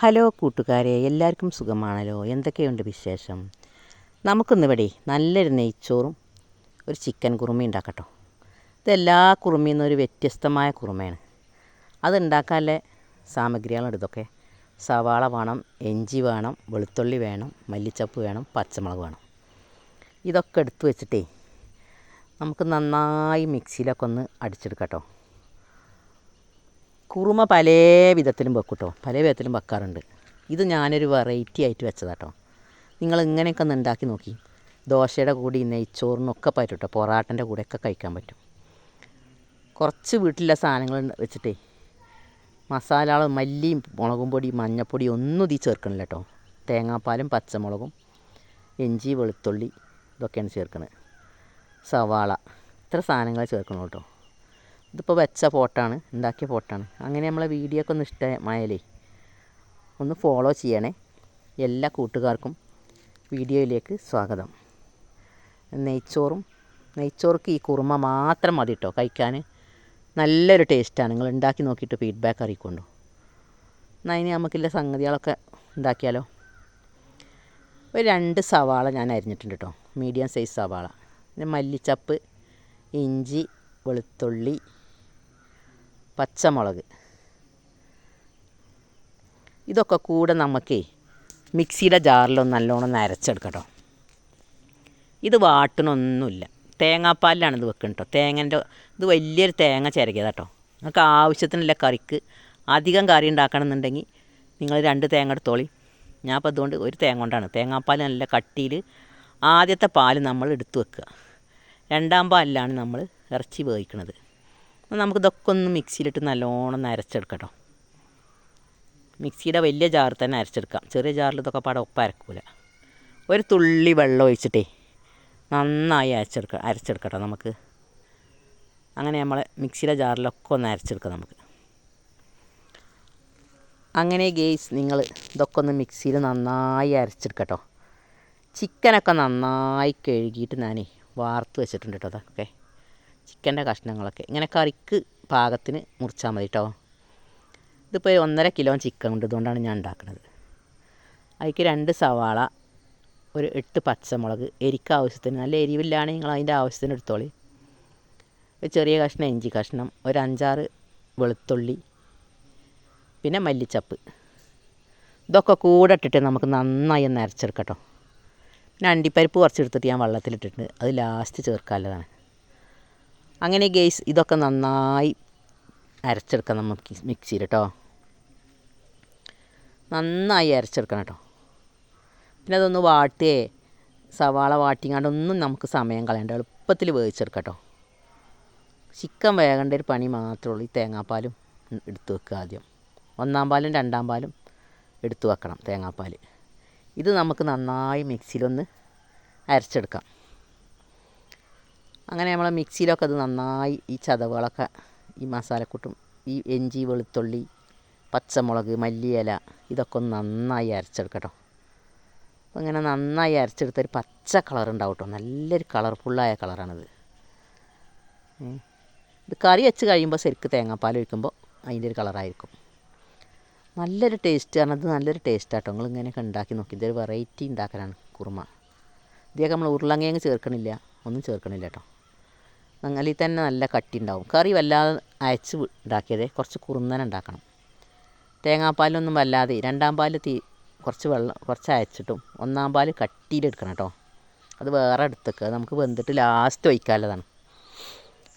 Hello കൂട്ടുകാരെ എല്ലാവർക്കും സുഖമാണല്ലോ? എന്തൊക്കെയുണ്ട് വിശേഷം? നമുക്കിന്നിവിടെ നല്ലൊരു നെയ്ച്ചോറും ഒരു ചിക്കൻ കുറുമി ഉണ്ടാക്കട്ടോ. ഇതെല്ലാ കുറുമിയിൽ നിന്നൊരു വ്യത്യസ്തമായ കുറുമയാണ്. അതുണ്ടാക്കാനുള്ള സാമഗ്രികളാണ് ഇതൊക്കെ. സവാള വേണം എഞ്ചി വേണം വെളുത്തുള്ളി വേണം മല്ലിച്ചപ്പ് വേണം പച്ചമുളക് വേണം. ഇതൊക്കെ എടുത്തു വെച്ചിട്ടേ നമുക്ക് നന്നായി മിക്സിയിലൊക്കെ ഒന്ന് അടിച്ചെടുക്കട്ടോ കുറുമ പല വിധത്തിലും വെക്കും കേട്ടോ പല വിധത്തിലും വെക്കാറുണ്ട്. ഇത് ഞാനൊരു വെറൈറ്റി ആയിട്ട് വെച്ചതാട്ടോ. നിങ്ങൾ ഇങ്ങനെയൊക്കെ ഒന്ന് ഉണ്ടാക്കി നോക്കി. ദോശയുടെ കൂടി നെയ്ച്ചോറിനൊക്കെ പറ്റും കേട്ടോ പൊറാട്ടന്റെ കൂടെയൊക്കെ കഴിക്കാൻ പറ്റും. കുറച്ച് വീട്ടിലെ സാധനങ്ങൾ വെച്ചിട്ടേ മസാലകൾ മല്ലിയും മുളകും പൊടി മഞ്ഞപ്പൊടി ഒന്നും ഇതിൽ ചേർക്കണില്ല കേട്ടോ. തേങ്ങാപ്പാലും പച്ചമുളകും ഇഞ്ചി വെളുത്തുള്ളി ഇതൊക്കെയാണ് ചേർക്കുന്നത് സവാള. ഇത്ര സാധനങ്ങൾ ചേർക്കണം കേട്ടോ. ഇതിപ്പോൾ വെച്ച ഫോട്ടാണ് ഉണ്ടാക്കിയ ഫോട്ടാണ്. അങ്ങനെ നമ്മളെ വീഡിയോ ഒക്കെ ഒന്ന് ഇഷ്ടമായാലേ ഒന്ന് ഫോളോ ചെയ്യണേ. എല്ലാ കൂട്ടുകാർക്കും വീഡിയോയിലേക്ക് സ്വാഗതം. നെയ്ച്ചോറും നെയ്ച്ചോർക്ക് ഈ കുറുമ മാത്രം മതി കേട്ടോ കഴിക്കാൻ നല്ലൊരു ടേസ്റ്റാണ് നിങ്ങൾ ഉണ്ടാക്കി നോക്കിയിട്ട് ഫീഡ്ബാക്ക് അറിയിക്കൊണ്ടു? എന്നാൽ ഇനി നമുക്കില്ല സംഗതികളൊക്കെ ഉണ്ടാക്കിയാലോ ഒരു രണ്ട് സവാള ഞാൻ അരിഞ്ഞിട്ടുണ്ട് കേട്ടോ മീഡിയം സൈസ് സവാള. പിന്നെ മല്ലിച്ചപ്പ് ഇഞ്ചി വെളുത്തുള്ളി പച്ചമുളക്. ഇതൊക്കെ കൂടെ നമുക്കേ മിക്സിയുടെ ജാറിലൊന്ന് നല്ലോണം നരച്ചെടുക്കട്ടോ. ഇത് വാട്ടണമൊന്നുമില്ല തേങ്ങാപ്പാലിലാണ് ഇത് വെക്കുന്നത് കേട്ടോ തേങ്ങന്റെ ഇത് വലിയൊരു തേങ്ങ ചിരകിയതാ കേട്ടോ നിങ്ങൾക്ക് ആവശ്യത്തിനുള്ള കറിക്ക് അധികം കറി ഉണ്ടാക്കണമെന്നുണ്ടെങ്കിൽ നിങ്ങൾ രണ്ട് തേങ്ങ എടുത്തോളി. ഞാൻ അപ്പോൾ അതുകൊണ്ട് ഒരു തേങ്ങ കൊണ്ടാണ്. തേങ്ങാപ്പാൽ നല്ല കട്ടിയിൽ ആദ്യത്തെ പാൽ നമ്മൾ എടുത്തു വെക്കുക. രണ്ടാം പാലിലാണ് നമ്മൾ ഇറച്ചി വേവിക്കുന്നത് നമുക്കിതൊക്കെ ഒന്ന് മിക്സിയിലിട്ട് നല്ലോണം നരച്ചെടുക്കട്ടോ. മിക്സിയുടെ വലിയ ജാറിൽ തന്നെ അരച്ചെടുക്കാം. ചെറിയ ജാറിൽ ഇതൊക്കെ പാടെ ഒപ്പം അരക്കൂല. ഒരു തുള്ളി വെള്ളം ഒഴിച്ചിട്ടേ നന്നായി അരച്ചെടുക്ക അരച്ചെടുക്കട്ടോ നമുക്ക്. അങ്ങനെ നമ്മൾ മിക്സിയുടെ ജാറിലൊക്കെ ഒന്ന് അരച്ചെടുക്കാം നമുക്ക്. അങ്ങനെ ഗെയ്സ് നിങ്ങൾ ഇതൊക്കെ ഒന്ന് മിക്സിയിൽ നന്നായി അരച്ചെടുക്കട്ടോ. ചിക്കനൊക്കെ നന്നായി കഴുകിയിട്ട് ഞാനേ വാർത്ത് വെച്ചിട്ടുണ്ട് കേട്ടോ അതൊക്കെ. ചിക്കന്റെ കഷ്ണങ്ങളൊക്കെ. ഇങ്ങനെ കറിക്ക് പാകത്തിന് മുറിച്ചാൽ മതി കേട്ടോ ഇതിപ്പോൾ ഒന്നര കിലോ ചിക്കൻ ഉണ്ട്. ഇതുകൊണ്ടാണ് ഞാൻ ഉണ്ടാക്കുന്നത് അതിക്ക് രണ്ട് സവാള ഒരു എട്ട് പച്ചമുളക് എരിക്ക് ആവശ്യത്തിന് നല്ല എരിവില്ലാണെങ്കിൽ നിങ്ങൾ അതിന്റെ ആവശ്യത്തിന് എടുത്തോളി. ഒരു ചെറിയ കഷ്ണം ഇഞ്ചി കഷ്ണം ഒരു അഞ്ചാറ് വെളുത്തുള്ളി പിന്നെ മല്ലിച്ചപ്പ്. ഇതൊക്കെ കൂടെ ഇട്ടിട്ട് നമുക്ക് നന്നായി ഒന്ന് അരച്ചെടുക്കട്ടോ പിന്നെ അണ്ടിപ്പരിപ്പ് കുറച്ചെടുത്തിട്ട് ഞാൻ വെള്ളത്തിലിട്ടിട്ടുണ്ട്. അത് ലാസ്റ്റ് ചേർക്കാനുള്ളതാണ്. അങ്ങനെ ഗെയ്സ് ഇതൊക്കെ നന്നായി അരച്ചെടുക്കാം നമുക്ക് മിക്സിയിൽ കേട്ടോ നന്നായി അരച്ചെടുക്കണം കേട്ടോ പിന്നെ അതൊന്ന് വാട്ടിയേ സവാള വാട്ടിങ്ങാണ്ടൊന്നും നമുക്ക് സമയം കളയണ്ട. എളുപ്പത്തിൽ വേവിച്ചെടുക്കാം ചിക്കൻ വേകേണ്ട ഒരു പണി മാത്രമേ ഉള്ളൂ. ഈ തേങ്ങാപ്പാലും എടുത്തു വെക്കുക ആദ്യം. ഒന്നാം പാലും രണ്ടാം പാലും എടുത്തു വെക്കണം തേങ്ങാപ്പാൽ ഇത് നമുക്ക് നന്നായി മിക്സിയിലൊന്ന് അരച്ചെടുക്കാം. അങ്ങനെ നമ്മൾ മിക്സിയിലൊക്കെ അത് നന്നായി ഈ ചതവുകളൊക്കെ ഈ മസാലക്കൂട്ടും ഈ എഞ്ചി വെളുത്തുള്ളി പച്ചമുളക് മല്ലിയില ഇതൊക്കെ ഒന്ന് നന്നായി അരച്ചെടുക്കട്ടോ. അപ്പോൾ ഇങ്ങനെ നന്നായി അരച്ചെടുത്തൊരു പച്ച കളർ ഉണ്ടാവും കേട്ടോ നല്ലൊരു കളർഫുള്ളായ കളറാണിത്. ഇത് കറി വെച്ച് കഴിയുമ്പോൾ ശരിക്ക് തേങ്ങാപ്പാൽ ഒഴിക്കുമ്പോൾ അതിന്റെ ഒരു കളറായിരിക്കും. നല്ലൊരു ടേസ്റ്റ് കാരണം അത് നല്ലൊരു ടേസ്റ്റ് ആട്ടോ. നിങ്ങൾ ഇങ്ങനെയൊക്കെ ഉണ്ടാക്കി നോക്കി. ഇതൊരു വെറൈറ്റി ഉണ്ടാക്കലാണ് കുറുമ. ഇതൊക്കെ നമ്മൾ ഉരുളങ്ങയങ്ങ് ചേർക്കണില്ല. ഒന്നും ചേർക്കണില്ല കേട്ടോ. അങ്ങനെ തന്നെ നല്ല കട്ടി ഉണ്ടാവും കറി വല്ലാതെ അയച്ച് ഉണ്ടാക്കിയത് കുറച്ച് കുറുന്നനെ ഉണ്ടാക്കണം. തേങ്ങാപ്പാലൊന്നും വല്ലാതെ രണ്ടാം പാൽ തീ കുറച്ച് വെള്ളം കുറച്ച് അയച്ചിട്ടും ഒന്നാം പാൽ കട്ടിയിലെടുക്കണം കേട്ടോ. അത് വേറെ എടുത്തേക്കുക നമുക്ക് വെന്തിട്ട് ലാസ്റ്റ് ഒഴിക്കാനുള്ളതാണ്.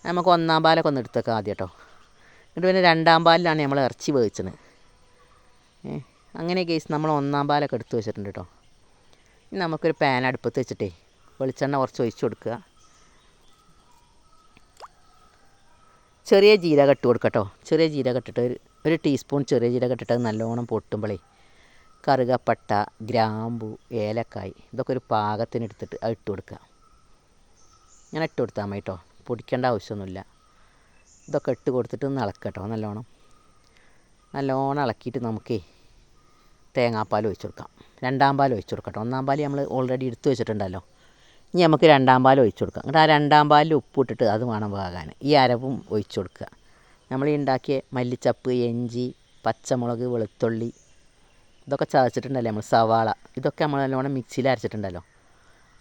നമുക്ക് ഒന്നാം പാലൊക്കെ ഒന്ന് എടുത്തേക്കുക ആദ്യം കേട്ടോ. എന്നിട്ട് പിന്നെ രണ്ടാം പാലിലാണ് നമ്മൾ ഇറച്ചി വേവിച്ചത്. അങ്ങനെ കേസ് നമ്മൾ ഒന്നാം പാലൊക്കെ എടുത്ത് വെച്ചിട്ടുണ്ട് കേട്ടോ. ഇനി നമുക്കൊരു പാൻ അടുപ്പത്ത് വെച്ചിട്ടേ വെളിച്ചെണ്ണ കുറച്ച് ഒഴിച്ച് കൊടുക്കുക. ചെറിയ ജീരകം ഇട്ട് കൊടുക്കട്ടോ. ചെറിയ ജീരകം ഇട്ടിട്ട് ഒരു ഒരു ടീസ്പൂൺ ചെറിയ ജീരകം ഇട്ടിട്ട് നല്ലോണം പൊട്ടുമ്പോഴേ കറുകപ്പട്ട ഗ്രാമ്പു ഏലക്കായ് ഇതൊക്കെ ഒരു പാകത്തിന് എടുത്തിട്ട് അത് ഇട്ട് കൊടുക്കുക. ഇങ്ങനെ ഇട്ട് കൊടുത്താൽ മതി കേട്ടോ പൊടിക്കേണ്ട ആവശ്യമൊന്നുമില്ല. ഇതൊക്കെ ഇട്ട് കൊടുത്തിട്ട് ഒന്ന് നല്ലോണം. നല്ലോണം ഇളക്കിയിട്ട് നമുക്കേ തേങ്ങാപ്പാൽ ഒഴിച്ചു കൊടുക്കാം. രണ്ടാം പാൽ ഒഴിച്ചു കൊടുക്കട്ടോ. ഒന്നാം പാൽ നമ്മൾ ഓൾറെഡി എടുത്തു വെച്ചിട്ടുണ്ടല്ലോ. ഇനി നമുക്ക് രണ്ടാം പാൽ ഒഴിച്ചു കൊടുക്കാം. എന്നിട്ട് ആ രണ്ടാം പാലിൽ ഉപ്പ് ഇട്ടിട്ട് അത് വേണം വേകാൻ. ഈ അരവും ഒഴിച്ചു കൊടുക്കുക. നമ്മൾ ഈ ഉണ്ടാക്കിയ മല്ലിച്ചപ്പ് എഞ്ചി പച്ചമുളക് വെളുത്തുള്ളി ഇതൊക്കെ ചതച്ചിട്ടുണ്ടല്ലോ നമ്മൾ സവാള. ഇതൊക്കെ നമ്മൾ നല്ലോണം മിക്സിയിൽ അരച്ചിട്ടുണ്ടല്ലോ.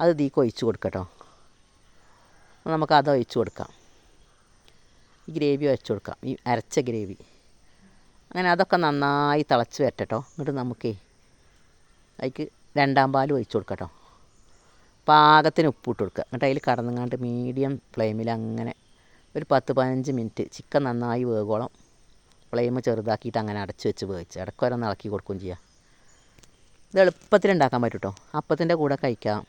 അത് ഇതിലേക്ക് ഒഴിച്ച് കൊടുക്കട്ടോ നമുക്ക് അത് ഒഴിച്ച് കൊടുക്കാം. ഈ ഗ്രേവി ഒഴിച്ച് കൊടുക്കാം. ഈ അരച്ച ഗ്രേവി. അങ്ങനെ അതൊക്കെ നന്നായി തിളച്ച് വരട്ടോ എന്നിട്ട് നമുക്കേ അതിക്ക് രണ്ടാം പാൽ ഒഴിച്ച് കൊടുക്കട്ടോ പാകത്തിന് ഉപ്പിട്ട് കൊടുക്കുക. എന്നിട്ട് അതിൽ കടന്നങ്ങാണ്ട് മീഡിയം ഫ്ലെയിമിൽ അങ്ങനെ ഒരു പത്ത് പതിനഞ്ച് മിനിറ്റ് ചിക്കൻ നന്നായി വേകോളം ഫ്ലെയിം ചെറുതാക്കിയിട്ട് അങ്ങനെ അടച്ച് വെച്ച് വേവിച്ച് ഇടയ്ക്ക് ഇളക്കി കൊടുക്കുകയും ചെയ്യാം. ഇത് എളുപ്പത്തിൽ ഉണ്ടാക്കാൻ പറ്റും കേട്ടോ അപ്പത്തിന്റെ കൂടെ കഴിക്കാം.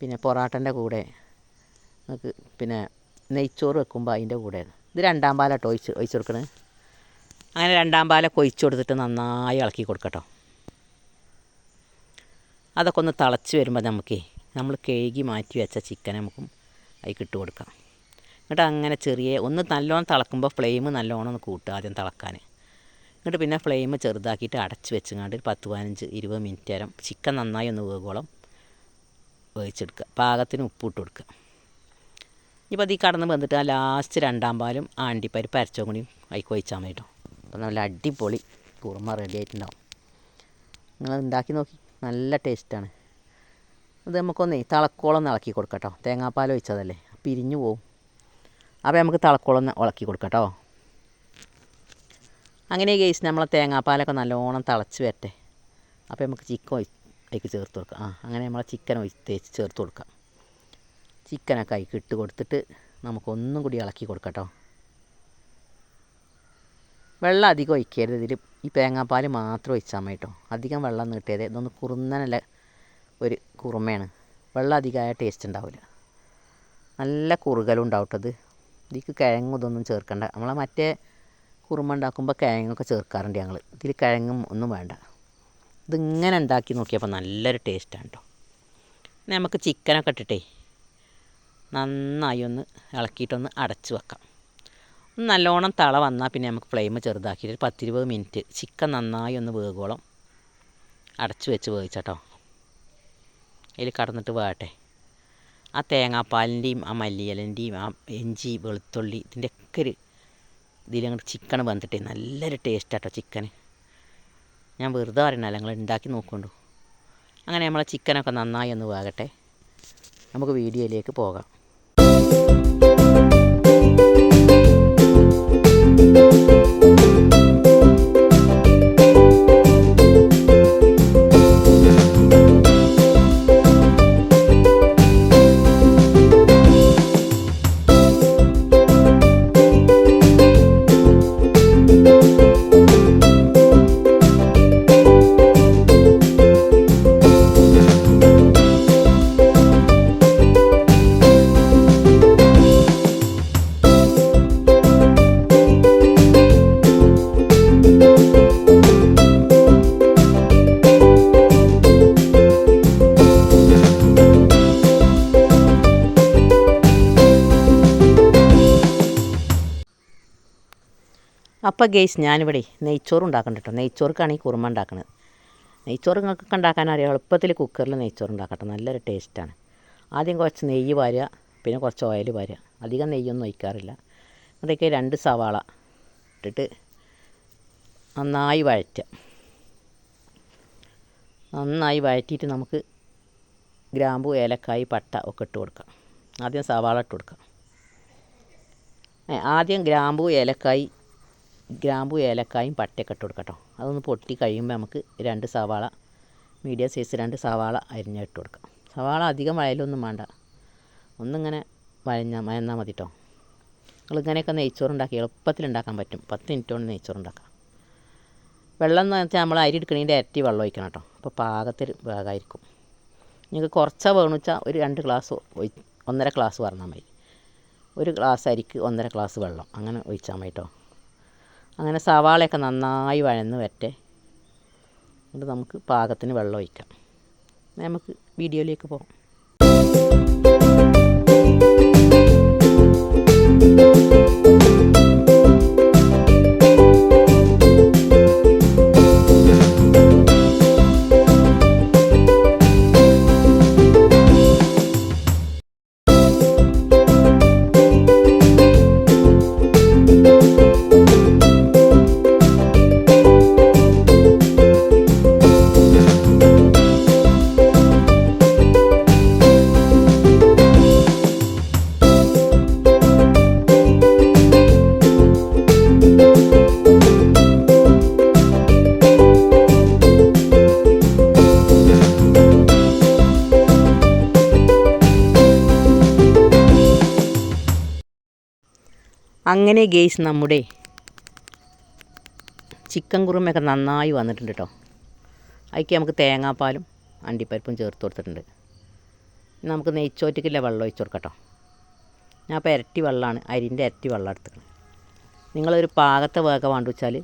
പിന്നെ പൊറാട്ടന്റെ കൂടെ. നമുക്ക് പിന്നെ നെയ്ച്ചോറ് വെക്കുമ്പോൾ അതിന്റെ കൂടെ ഇത് രണ്ടാം പാലാട്ടോ ഒഴിച്ച് ഒഴിച്ച് കൊടുക്കണത് അങ്ങനെ രണ്ടാം പാല ഒഴിച്ച് കൊടുത്തിട്ട് നന്നായി ഇളക്കി കൊടുക്കട്ടോ. അതൊക്കെ ഒന്ന് തിളച്ച് വരുമ്പോൾ നമുക്കേ നമ്മൾ കഴുകി മാറ്റി വെച്ച ചിക്കൻ നമുക്ക് അതിൽ ഇട്ട് കൊടുക്കാം. എന്നിട്ട് അങ്ങനെ ചെറിയ ഒന്ന് നല്ലോണം തിളക്കുമ്പോൾ ഫ്ലെയിം നല്ലോണം ഒന്ന് കൂട്ടുക ആദ്യം തിളക്കാൻ. എന്നിട്ട് പിന്നെ ഫ്ലെയിം ചെറുതാക്കിയിട്ട് അടച്ച് വെച്ചങ്ങാണ്ട് ഒരു പത്ത് പതിനഞ്ച് ഇരുപത് മിനിറ്റ് നേരം ചിക്കൻ നന്നായി ഒന്ന് വേകോളം വേവിച്ചെടുക്കുക. പാകത്തിന് ഉപ്പ് ഇട്ട് കൊടുക്കുക. ഇപ്പോൾ അത് ഈ കടന്ന് വന്നിട്ട് ആ ലാസ്റ്റ് രണ്ടാം പാലും ആണ്ടിപ്പരിപ്പ് അരച്ചോ കൂടി അതിൽ ഒഴിച്ചാൽ മതി കേട്ടോ. അപ്പോൾ നല്ല അടിപൊളി കുറുമ റെഡി ആയിട്ടുണ്ടാവും. നിങ്ങൾ ഉണ്ടാക്കി നോക്കി. നല്ല ടേസ്റ്റാണ് ഇത് നമുക്കൊന്നേ തിളക്കോളം ഒന്ന് ഇളക്കി കൊടുക്കട്ടോ. കേട്ടോ തേങ്ങാപ്പാൽ ഒഴിച്ചതല്ലേ. പിരിഞ്ഞു പോവും. അപ്പോൾ നമുക്ക് തിളക്കോളം ഒന്ന് ഇളക്കി കൊടുക്കട്ടോ. കേട്ടോ അങ്ങനെ കേസ് നമ്മളെ തേങ്ങാപ്പാലൊക്കെ നല്ലോണം തിളച്ച് വരട്ടെ. അപ്പോൾ നമുക്ക് ചിക്കൻ അതിലേക്ക് ചേർത്ത് കൊടുക്കാം. ആ അങ്ങനെ നമ്മളെ ചിക്കൻ തേച്ച് ചേർത്ത് കൊടുക്കാം. ചിക്കനൊക്കെ അതിക്ക് ഇട്ട് കൊടുത്തിട്ട് നമുക്കൊന്നും കൂടി ഇളക്കി കൊടുക്കട്ടോ. കേട്ടോ വെള്ളം അധികം ഒഴിക്കരുത്. ഇതിൽ ഈ തേങ്ങാപ്പാൽ മാത്രം ഒഴിച്ചാൽ മതി കേട്ടോ. അധികം വെള്ളം നീട്ടിയത് ഇതൊന്ന് കുറുന്നനല്ല ഒരു കുറുമയാണ്. വെള്ളം അധികമായ ടേസ്റ്റ് ഉണ്ടാവില്ല നല്ല കുറുകലും ഉണ്ടാവും കേട്ടോ ഇത് ഇതിലേക്ക് കിഴങ്ങും ഇതൊന്നും ചേർക്കണ്ട. നമ്മളെ മറ്റേ കുറുമ ഉണ്ടാക്കുമ്പോൾ കിഴങ്ങൊക്കെ ചേർക്കാറുണ്ട് ഞങ്ങൾ ഇതിൽ കിഴങ്ങും ഒന്നും വേണ്ട. ഇതിങ്ങനെ ഉണ്ടാക്കി നോക്കിയപ്പോൾ നല്ലൊരു ടേസ്റ്റാണ് കേട്ടോ നമുക്ക് ചിക്കനൊക്കെ ഇട്ടിട്ടേ നന്നായി ഒന്ന് ഇളക്കിയിട്ടൊന്ന് അടച്ചു വെക്കാം. നല്ലോണം തള വന്നാൽ പിന്നെ നമുക്ക് ഫ്ലെയിം ചെറുതാക്കിയിട്ട് പത്തിരുപത് മിനിറ്റ് ചിക്കൻ നന്നായി ഒന്ന് വേകോളം അടച്ചു വെച്ച് വേവിച്ചട്ടോ അതിൽ കടന്നിട്ട് വേകട്ടെ ആ തേങ്ങാപ്പാലിന്റെയും ആ മല്ലിയിലന്റെയും ആ ഇഞ്ചി വെളുത്തുള്ളി ഇതിന്റെ ഒക്കെ ഒരു ഇതിലങ്ങോട്ട് ചിക്കൻ വന്നിട്ടേ നല്ലൊരു ടേസ്റ്റാട്ടോ ചിക്കന് ഞാൻ വെറുതെ പറയണല്ല നിങ്ങൾ ഉണ്ടാക്കി നോക്കൊണ്ടു അങ്ങനെ നമ്മളെ ചിക്കനൊക്കെ നന്നായി ഒന്ന് വേകട്ടെ. നമുക്ക് വീഡിയോയിലേക്ക് പോകാം. അപ്പോൾ ഗെയ്സ് ഞാനിവിടെ നെയ്ച്ചോറ് ഉണ്ടാക്കണം കേട്ടോ നെയ്ച്ചോർക്കാണ് ഈ കുറുമ ഉണ്ടാക്കുന്നത് നെയ്ച്ചോറ് നിങ്ങൾക്കൊക്കെ ഉണ്ടാക്കാൻ അറിയാം. എളുപ്പത്തിൽ കുക്കറിൽ നെയ്ച്ചോറ് ഉണ്ടാക്കട്ടെ നല്ലൊരു ടേസ്റ്റാണ് ആദ്യം കുറച്ച് നെയ്യ് വാരുക പിന്നെ കുറച്ച് ഓയിൽ വാരുക. അധികം നെയ്യൊന്നും ഒഴിക്കാറില്ല. അതൊക്കെ രണ്ട് സവാള ഇട്ടിട്ട് നന്നായി വഴറ്റുക. നന്നായി വഴറ്റിയിട്ട് നമുക്ക് ഗ്രാമ്പു ഏലക്കായ് പട്ട ഒക്കെ ഇട്ട് കൊടുക്കാം. ആദ്യം സവാള ഇട്ട് കൊടുക്കാം. ആദ്യം ഗ്രാമ്പു ഏലക്കായ് ഗ്രാമ്പു ഏലക്കായും പട്ടയൊക്കെ ഇട്ട് കൊടുക്കട്ടോ. അതൊന്ന് പൊട്ടി കഴിയുമ്പോൾ നമുക്ക് രണ്ട് സവാള മീഡിയം സൈസ് രണ്ട് സവാള അരിഞ്ഞ ഇട്ട് കൊടുക്കാം. സവാള അധികം വഴലൊന്നും വേണ്ട. ഒന്നിങ്ങനെ വഴഞ്ഞാൽ മയന്നാൽ മതി കേട്ടോ നിങ്ങളിങ്ങനെയൊക്കെ നെയ്ച്ചോറുണ്ടാക്കി എളുപ്പത്തിൽ ഉണ്ടാക്കാൻ പറ്റും. പത്ത് മിനിറ്റ് കൊണ്ട് നെയ്ച്ചോറുണ്ടാക്കാം. വെള്ളം എന്ന് വെച്ചാൽ നമ്മൾ അരി എടുക്കണതിന്റെ ഇരട്ടി വെള്ളം ഒഴിക്കണം കേട്ടോ. അപ്പോൾ പാകത്തിൽ വേഗമായിരിക്കും. നിങ്ങൾക്ക് കുറച്ചാ വേണമെന്ന് വെച്ചാൽ ഒരു രണ്ട് ഗ്ലാസ് ഒന്നര ഗ്ലാസ് പറഞ്ഞാൽ മതി. ഒരു ഗ്ലാസ് അരിക്ക് ഒന്നര ഗ്ലാസ് വെള്ളം. അങ്ങനെ ഒഴിച്ചാൽ മതി കേട്ടോ. അങ്ങനെ സവാളയൊക്കെ നന്നായി വഴന്ന് വരട്ടെ. എന്നിട്ട് നമുക്ക് പാകത്തിന് വെള്ളം ഒഴിക്കാം. നമുക്ക് വീഡിയോയിലേക്ക് പോകാം. അങ്ങനെ ഗെയ്സ് നമ്മുടെ ചിക്കൻ കുറുമയൊക്കെ നന്നായി വന്നിട്ടുണ്ട് കേട്ടോ. അതിക്ക് നമുക്ക് തേങ്ങാപ്പാലും അണ്ടിപ്പരിപ്പും ചേർത്ത് കൊടുത്തിട്ടുണ്ട്. നമുക്ക് നെയ്ച്ചോറ്റക്കില്ല വെള്ളം ഒഴിച്ച് കൊടുക്കട്ടോ. ഞാൻ ഇപ്പോൾ ഇരട്ടി വെള്ളമാണ് അരിന്റെ ഇരട്ടി വെള്ളം എടുത്തത് നിങ്ങളൊരു പാകത്തെ വേഗ വേണ്ട വെച്ചാൽ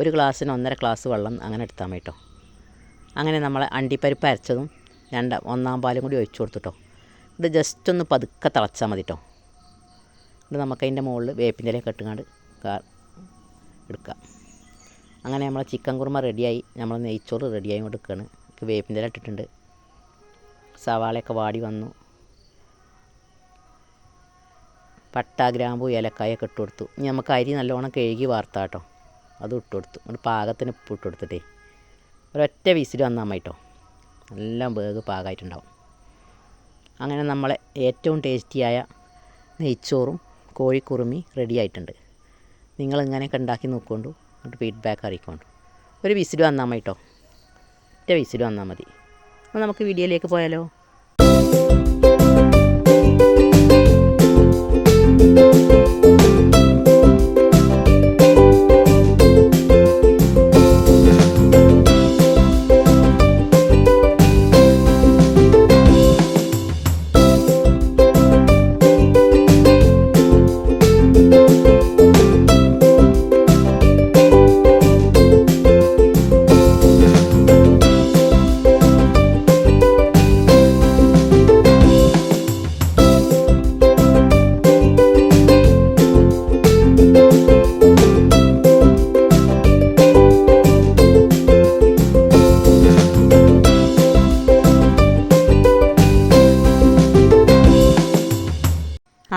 ഒരു ഗ്ലാസ്സിന് ഒന്നര ഗ്ലാസ് വെള്ളം അങ്ങനെ എടുത്താൽ മതി കേട്ടോ. അങ്ങനെ നമ്മൾ അണ്ടിപ്പരിപ്പ് അരച്ചതും രണ്ട് ഒന്നാം പാലും കൂടി ഒഴിച്ചു കൊടുത്തിട്ടോ ഇത് ജസ്റ്റ് ഒന്ന് പതുക്കെ തിളച്ചാൽ മതി കേട്ടോ. ഇത് നമുക്കതിന്റെ മുകളിൽ വേപ്പിന്റെ ഇലയൊക്കെ ഇട്ടുകൊണ്ട് എടുക്കാം. അങ്ങനെ നമ്മളെ ചിക്കൻ കുറുമ റെഡിയായി. നമ്മൾ നെയ്ച്ചോറ് റെഡിയായി കൊണ്ട് നിൽക്കുകയാണ് ഇല ഇട്ടിട്ടുണ്ട്. സവാളയൊക്കെ വാടി വന്നു. പട്ട ഗ്രാമ്പു ഏലക്കായൊക്കെ ഇട്ട് കൊടുത്തു. ഇനി നമുക്ക് അരി നല്ലോണം കഴുകി വാർത്ത കേട്ടോ. അത് ഇട്ട് കൊടുത്തു. ഒരു പാകത്തിന് ഉപ്പ് ഇട്ട് കൊടുത്തിട്ടേ. ഒരൊറ്റ വിസിൽ വന്നാൽ മതി കേട്ടോ. എല്ലാം വേഗ പാകമായിട്ടുണ്ടാവും. അങ്ങനെ നമ്മളെ ഏറ്റവും ടേസ്റ്റിയായ നെയ്ച്ചോറും കോഴിക്കുറുമി റെഡി ആയിട്ടുണ്ട്. നിങ്ങൾ ഇങ്ങനെയൊക്കെ ഉണ്ടാക്കി നോക്കൊണ്ടു എന്നിട്ട് ഫീഡ്ബാക്ക് അറിയിക്കൊണ്ടു ഒരു വിസിൽ വന്നാൽ മതി കേട്ടോ ഒറ്റ വിസിൽ വന്നാൽ മതി. അപ്പോൾ നമുക്ക് വീഡിയോയിലേക്ക് പോയാലോ?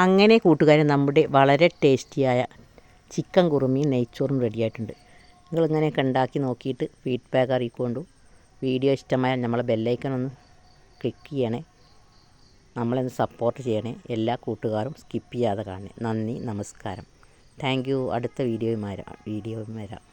അങ്ങനെ കൂട്ടുകാരെ നമ്മുടെ വളരെ ടേസ്റ്റിയായ ചിക്കൻ കുറുമിയും നെയ്ച്ചോറും റെഡിയായിട്ടുണ്ട്. നിങ്ങൾ ഇങ്ങനെയൊക്കെ ഉണ്ടാക്കി നോക്കിയിട്ട് ഫീഡ്ബാക്ക് അറിയിക്കൊണ്ടു. വീഡിയോ ഇഷ്ടമായാൽ നമ്മളെ ബെല്ലൈക്കൺ ഒന്ന് ക്ലിക്ക് ചെയ്യണേ. നമ്മളെന്ന് സപ്പോർട്ട് ചെയ്യണേ. എല്ലാ കൂട്ടുകാരും സ്കിപ്പ് ചെയ്യാതെ കാണണേ. നന്ദി നമസ്കാരം. താങ്ക് യു അടുത്ത വീഡിയോയും വരാം. വീഡിയോയും വരാം.